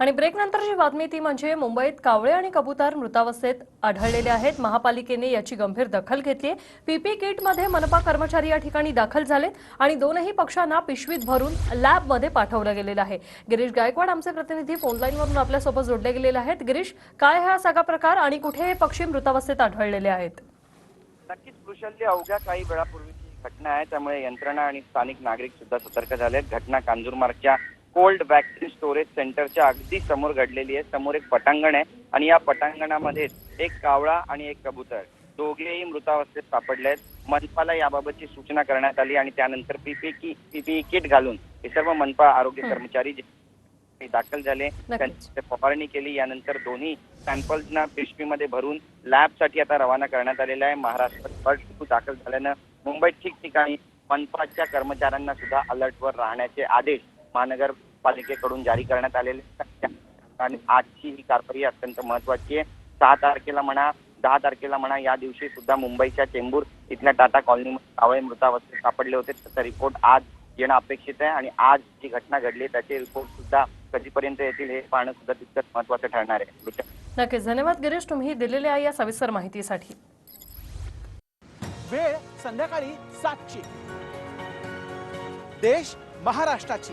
आणि ब्रेक नंतरची बातमी ती म्हणजे मुंबईत कावळे आणि कबुतर मृतावस्थेत आढळलेले आहेत. महापालिकेने याची गंभीर दखल घेतली पीपी किटमध्ये मनपा कर्मचारी या ठिकाणी दाखल झालेत आणि दोनही पक्षांना पिशवीत भरून लॅबमध्ये पाठवलं गेलेलं आहे. गिरीश गायकवाड आमचे प्रतिनिधी फोनलाईनवरून आपल्यासोबत जोडले गेलेले आहेत. गिरीश काय हा सगळा प्रकार आणि कुठे हे पक्षी मृतावस्थेत आढळलेले आहेत? नक्कीच कुशलली अवघ्या काही वेळापूर्वीची घटना आहे. त्यामुळे यंत्रणा आणि स्थानिक नागरिक सुद्धा सतर्क झाले आहेत घटना कांजूरमार्गच्या कोल्ड वॅक्सिन स्टोरेज सेंटरच्या अगदी समोर घडलेली आहे. समोर एक पटांगण आहे आणि या पटांगणामध्ये एक कावळा आणि एक कबूतर दोघेही मृतावस्थेत सापडले आहेत. मनपाला याबाबतची सूचना करण्यात आली आणि त्यानंतर पीपी की पीपी किट घालून हे सर्व मनपा आरोग्य. कर्मचारी दाखल झाले त्यांची फवारणी केली. यानंतर दोन्ही सॅम्पल्सना पिशवीमध्ये भरून लॅबसाठी आता रवाना करण्यात आलेलं आहे. महाराष्ट्रात बर्ड फ्लू दाखल झाल्यानं मुंबईत ठिकठिकाणी मनपाच्या कर्मचाऱ्यांना सुद्धा अलर्टवर राहण्याचे आदेश महानगरपालिकेकडून जारी करण्यात आलेले. आणि आजची ही कारवाई अत्यंत महत्वाची आहे. सहा तारखेला म्हणा दहा तारखेला म्हणा या दिवशी सुद्धा मुंबईच्या चेंबूर इथल्या टाटा कॉलनीमध्ये कावळे मृतावस्थेत सापडले होते. त्याचा रिपोर्ट आज येणं अपेक्षित आहे आणि आज जी घटना घडली त्याचे रिपोर्ट सुद्धा कधीपर्यंत येतील हे पाहणं सुद्धा तितकंच महत्वाचं ठरणार आहे. नक्कीच. धन्यवाद गिरीश तुम्ही दिलेल्या या सविस्तर माहितीसाठी. वेळ संध्याकाळी सातची. देश महाराष्ट्राची.